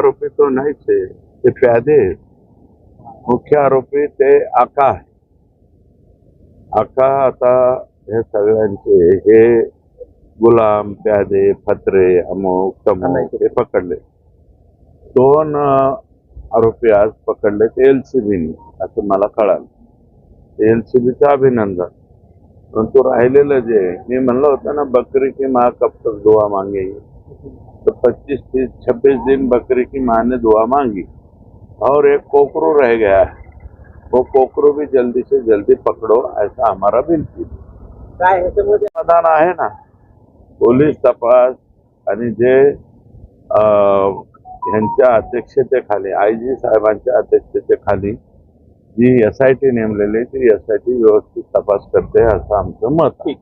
आरोपी तो नाहीच आहे ते प्यादे आहेत. मुख्य आरोपी ते आका आहे. आका आता हे सगळ्यांचे हे गुलाम प्यादे फत्रे अमुक तमुक हे पकडले. दोन आरोपी आज पकडले ते एल सी बीने असं मला कळालं. एल सी बीचं अभिनंदन परंतु राहिलेलं जे मी म्हणलं होतं ना बकरी की माँ कब तक दुआ मांगेगी? तो पच्चीस तीस छब्बीस दिन बकरी की माँ ने दुआ मांगी और एक कोकरो रह गया है। वो कोकरो भी जल्दी से जल्दी पकड़ो ऐसा हमारा विनती है. समाधान आहे ना? पोलीस तपास आणि जे ह्यांच्या अध्यक्षतेखाली आय जी साहेबांच्या अध्यक्षतेखाली जी एस आय टी नेमलेली ती एस आय टी व्यवस्थित तपास करते असं आमचं मत आहे.